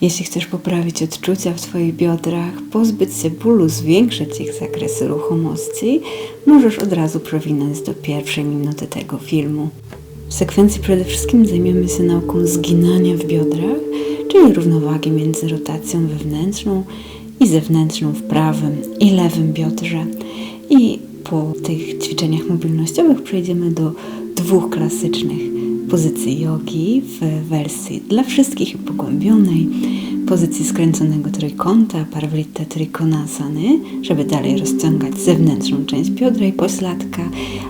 Jeśli chcesz poprawić odczucia w Twoich biodrach, pozbyć się bólu, zwiększyć ich zakresy ruchomości, możesz od razu przewinąć do pierwszej minuty tego filmu. W sekwencji przede wszystkim zajmiemy się nauką zginania w biodrach, czyli równowagi między rotacją wewnętrzną i zewnętrzną w prawym i lewym biodrze. I po tych ćwiczeniach mobilnościowych przejdziemy do dwóch klasycznych pozycji jogi w wersji dla wszystkich i pogłębionej, pozycji skręconego trójkąta, Parvritta Trikonasany, żeby dalej rozciągać zewnętrzną część biodra i pośladka,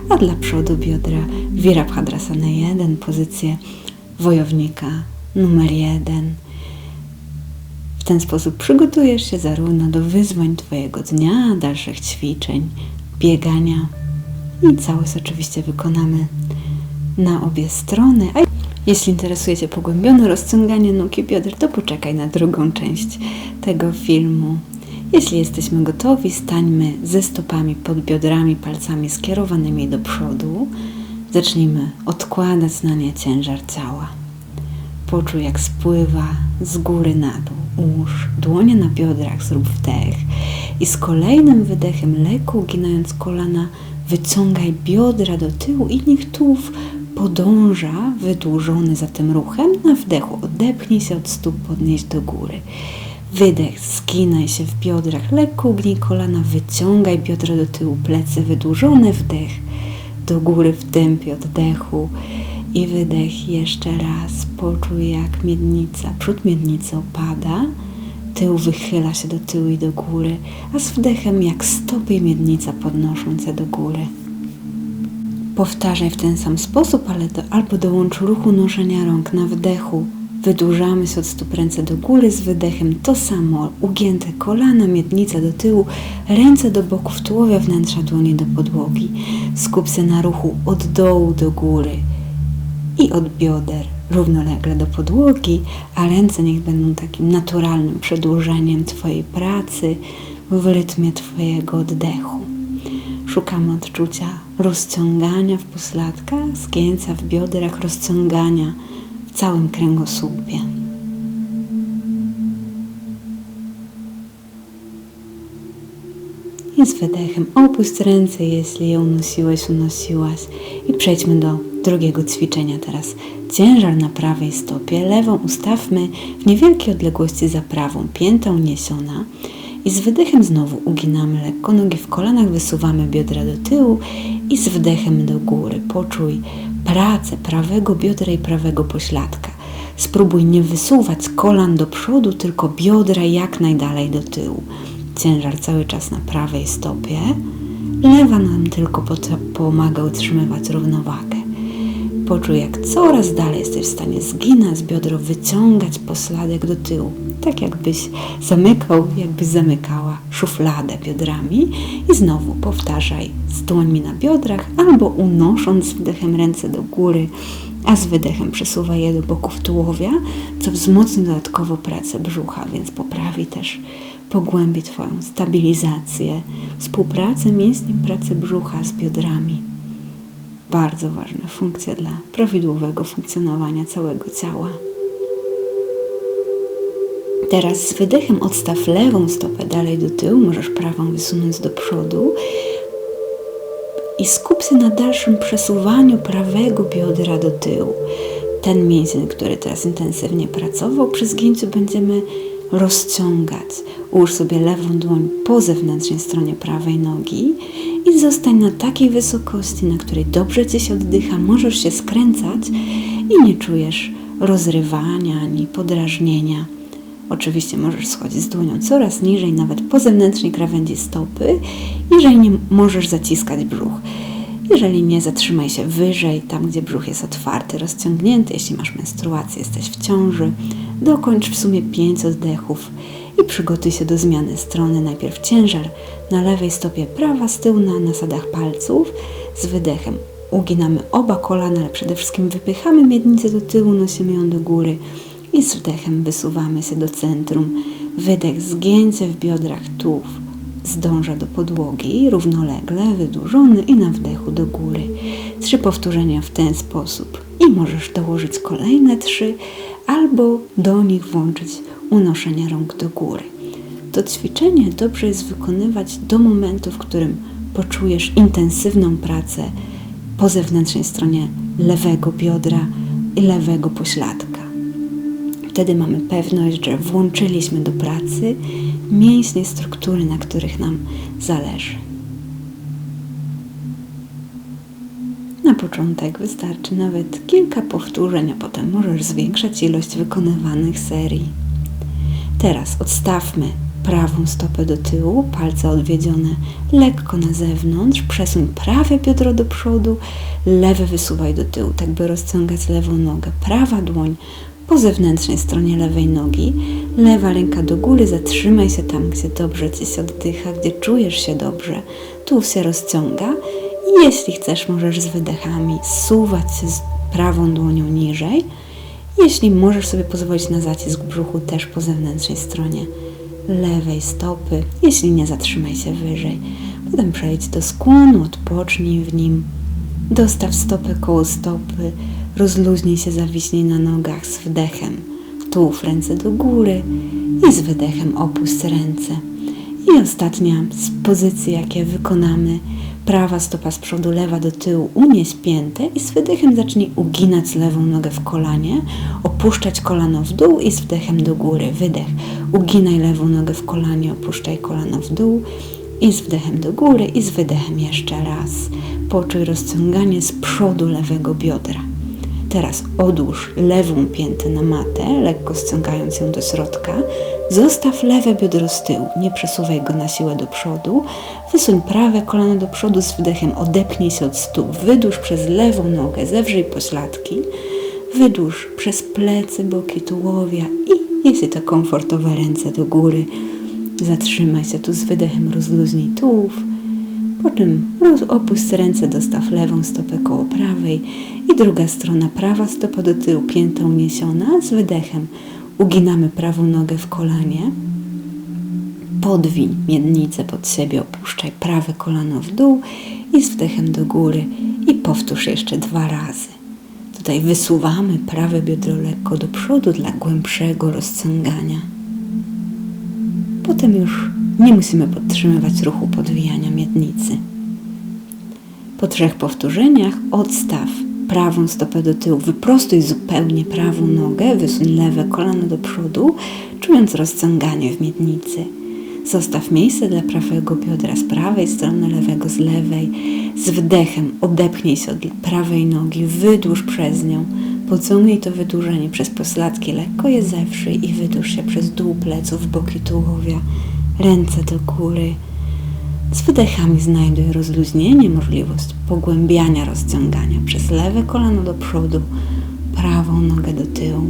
a dla przodu biodra Virabhadrasana 1, pozycję wojownika numer 1. W ten sposób przygotujesz się zarówno do wyzwań Twojego dnia, dalszych ćwiczeń, biegania i całość oczywiście wykonamy na obie strony. A jeśli interesuje Cię pogłębione rozciąganie nóg i bioder, to poczekaj na drugą część tego filmu. Jeśli jesteśmy gotowi, stańmy ze stopami pod biodrami, palcami skierowanymi do przodu. Zacznijmy odkładać na nie ciężar ciała. Poczuj, jak spływa z góry na dół. Ułóż dłonie na biodrach, zrób wdech i z kolejnym wydechem, lekko uginając kolana, wyciągaj biodra do tyłu i niech tułów podąża wydłużony za tym ruchem. Na wdechu odepchnij się od stóp, podnieś do góry. Wydech, skinaj się w biodrach, lekko ugnij kolana, wyciągaj biodra do tyłu, plecy wydłużone, wdech do góry w tempie oddechu i wydech jeszcze raz. Poczuj jak miednica, przód miednicy opada, tył wychyla się do tyłu i do góry, a z wdechem jak stopy i miednica podnoszą się do góry. Powtarzaj w ten sam sposób, ale do, albo dołącz ruchu noszenia rąk na wdechu. Wydłużamy się od stóp ręce do góry z wydechem. To samo. Ugięte kolana, miednica do tyłu, ręce do boków, tułowia wnętrza dłoni do podłogi. Skup się na ruchu od dołu do góry i od bioder równolegle do podłogi, a ręce niech będą takim naturalnym przedłużeniem Twojej pracy w rytmie Twojego oddechu. Szukamy odczucia rozciągania w pośladkach, zgięcia w biodrach, rozciągania w całym kręgosłupie. I z wydechem opuść ręce, jeśli je unosiłeś, unosiłaś. I przejdźmy do drugiego ćwiczenia teraz. Ciężar na prawej stopie, lewą ustawmy w niewielkiej odległości za prawą, pięta uniesiona. I z wydechem znowu uginamy lekko nogi w kolanach, wysuwamy biodra do tyłu i z wdechem do góry. Poczuj pracę prawego biodra i prawego pośladka. Spróbuj nie wysuwać kolan do przodu, tylko biodra jak najdalej do tyłu. Ciężar cały czas na prawej stopie. Lewa nam tylko pomaga utrzymywać równowagę. Poczuj, jak coraz dalej jesteś w stanie zginać biodro, wyciągać posladek do tyłu. Tak jakbyś zamykał, jakbyś zamykała szufladę biodrami. I znowu powtarzaj z dłońmi na biodrach albo unosząc wdechem ręce do góry, a z wydechem przesuwaj je do boków tułowia, co wzmocni dodatkowo pracę brzucha, więc poprawi też, pogłębi Twoją stabilizację, współpracę mięśni, pracę brzucha z biodrami bardzo ważna funkcja dla prawidłowego funkcjonowania całego ciała. Teraz z wydechem odstaw lewą stopę dalej do tyłu, możesz prawą wysunąć do przodu i skup się na dalszym przesuwaniu prawego biodra do tyłu. Ten mięsień, który teraz intensywnie pracował, przy zgięciu będziemy rozciągać. Ułóż sobie lewą dłoń po zewnętrznej stronie prawej nogi i zostań na takiej wysokości, na której dobrze Ci się oddycha, możesz się skręcać i nie czujesz rozrywania ani podrażnienia. Oczywiście możesz schodzić z dłonią coraz niżej, nawet po zewnętrznej krawędzi stopy, jeżeli nie możesz zaciskać brzuch. Jeżeli nie, zatrzymaj się wyżej, tam gdzie brzuch jest otwarty, rozciągnięty. Jeśli masz menstruację, jesteś w ciąży, dokończ w sumie pięć oddechów i przygotuj się do zmiany strony. Najpierw ciężar na lewej stopie prawa z tyłu na nasadach palców z wydechem. Uginamy oba kolana, ale przede wszystkim wypychamy miednicę do tyłu, nosimy ją do góry i z wdechem wysuwamy się do centrum. Wydech, zgięcie w biodrach tułów zdąża do podłogi, równolegle, wydłużony i na wdechu do góry. Trzy powtórzenia w ten sposób. I możesz dołożyć kolejne trzy, albo do nich włączyć unoszenia rąk do góry. To ćwiczenie dobrze jest wykonywać do momentu, w którym poczujesz intensywną pracę po zewnętrznej stronie lewego biodra i lewego pośladka. Wtedy mamy pewność, że włączyliśmy do pracy mięśnie struktury, na których nam zależy. Na początek wystarczy nawet kilka powtórzeń, a potem możesz zwiększać ilość wykonywanych serii. Teraz odstawmy prawą stopę do tyłu, palce odwiedzione lekko na zewnątrz, przesuń prawe biodro do przodu, lewe wysuwaj do tyłu, tak by rozciągać lewą nogę. Prawa dłoń po zewnętrznej stronie lewej nogi, lewa ręka do góry, zatrzymaj się tam, gdzie dobrze Ci się oddycha, gdzie czujesz się dobrze, tu się rozciąga. I jeśli chcesz, możesz z wydechami suwać się z prawą dłonią niżej, jeśli możesz sobie pozwolić na zacisk brzuchu też po zewnętrznej stronie lewej stopy, jeśli nie zatrzymaj się wyżej. Potem przejdź do skłonu, odpocznij w nim. Dostaw stopę koło stopy, rozluźnij się, zawiśnij na nogach z wdechem. Tułów ręce do góry i z wydechem opuść ręce. I ostatnia z pozycji, jakie wykonamy, prawa stopa z przodu, lewa do tyłu, unieś piętę i z wydechem zacznij uginać lewą nogę w kolanie, opuszczać kolano w dół i z wdechem do góry. Wydech. Uginaj lewą nogę w kolanie, opuszczaj kolano w dół i z wdechem do góry i z wydechem jeszcze raz. Poczuj rozciąganie z przodu lewego biodra. Teraz odłóż lewą piętę na matę, lekko ściągając ją do środka. Zostaw lewe biodro z tyłu, nie przesuwaj go na siłę do przodu. Wysuń prawe kolano do przodu z wdechem, odepnij się od stóp. Wydłuż przez lewą nogę, zewrzyj pośladki. Wydłuż przez plecy, boki tułowia i jeśli to komfortowe, ręce do góry. Zatrzymaj się tu z wydechem, rozluźnij tułów. Po czym opuść ręce, dostaw lewą stopę koło prawej i druga strona, prawa stopa do tyłu, pięta uniesiona, z wydechem uginamy prawą nogę w kolanie, podwiń miednicę pod siebie, opuszczaj prawe kolano w dół i z wdechem do góry i powtórz jeszcze dwa razy. Tutaj wysuwamy prawe biodro lekko do przodu dla głębszego rozciągania. Potem już nie musimy podtrzymywać ruchu podwijania miednicy. Po trzech powtórzeniach odstaw prawą stopę do tyłu, wyprostuj zupełnie prawą nogę, wysuń lewe kolano do przodu, czując rozciąganie w miednicy. Zostaw miejsce dla prawego biodra z prawej strony, lewego z lewej. Z wdechem odepnij się od prawej nogi, wydłuż przez nią. Pociągnij to wydłużenie przez posladki, lekko je zewszyj i wydłuż się przez dół pleców, boki tułowia, ręce do góry. Z wydechami znajduj rozluźnienie, możliwość pogłębiania rozciągania przez lewe kolano do przodu, prawą nogę do tyłu.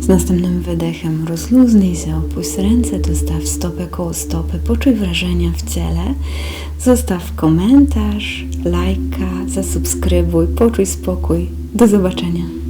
Z następnym wydechem rozluźnij się, opuść ręce, dostaw stopę koło stopy, poczuj wrażenia w ciele, zostaw komentarz, lajka, zasubskrybuj, poczuj spokój. Do zobaczenia.